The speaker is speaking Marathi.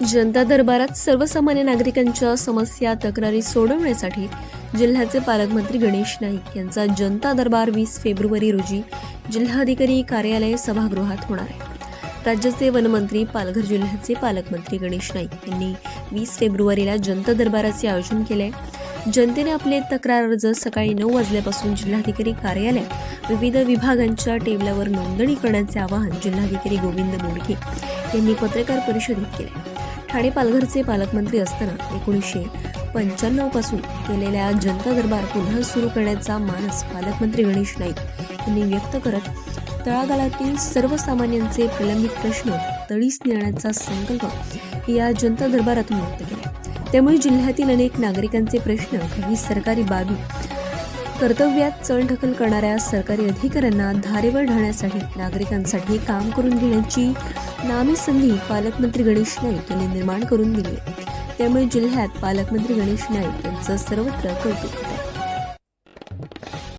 जनता दरबारात सर्वसामान्य नागरिकांच्या समस्या तक्रारी सोडवण्यासाठी जिल्ह्याचे पालकमंत्री गणेश नाईक यांचा जनता दरबार वीस फेब्रुवारी रोजी जिल्हाधिकारी कार्यालय सभागृहात होणार आहे. राज्याचे वनमंत्री पालघर जिल्ह्याचे पालकमंत्री गणेश नाईक यांनी वीस फेब्रुवारीला जनता दरबाराचे आयोजन केले आहे जनतेने आपले तक्रार अर्ज सकाळी नऊ वाजल्यापासून जिल्हाधिकारी कार्यालय विविध विभागांच्या टेबलावर नोंदणी करण्याचे आवाहन जिल्हाधिकारी गोविंद मोडके यांनी पत्रकार परिषदेत केले ठाणे पालघरचे पालकमंत्री असताना एकोणीसशे पंच्याण्णवपासून केलेल्या जनता दरबार पुन्हा सुरू करण्याचा मानस पालकमंत्री गणेश नाईक यांनी व्यक्त करत तळागाळातील सर्वसामान्यांचे प्रलंबित प्रश्न तळीस नेण्याचा संकल्प या जनता दरबारातून व्यक्त केला. त्यामुळे जिल्ह्यातील अनेक नागरिकांचे प्रश्न काही सरकारी बाबी कर्तव्यात चळढकल करणाऱ्या सरकारी अधिकाऱ्यांना धारेवर ढाण्यासाठी नागरिकांसाठी काम करून घेण्याची नामी संधी पालकमंत्री गणेश नाईक यांनी निर्माण करून दिली. त्यामुळे जिल्ह्यात पालकमंत्री गणेश नाईक यांचं सर्वत्र कौतुक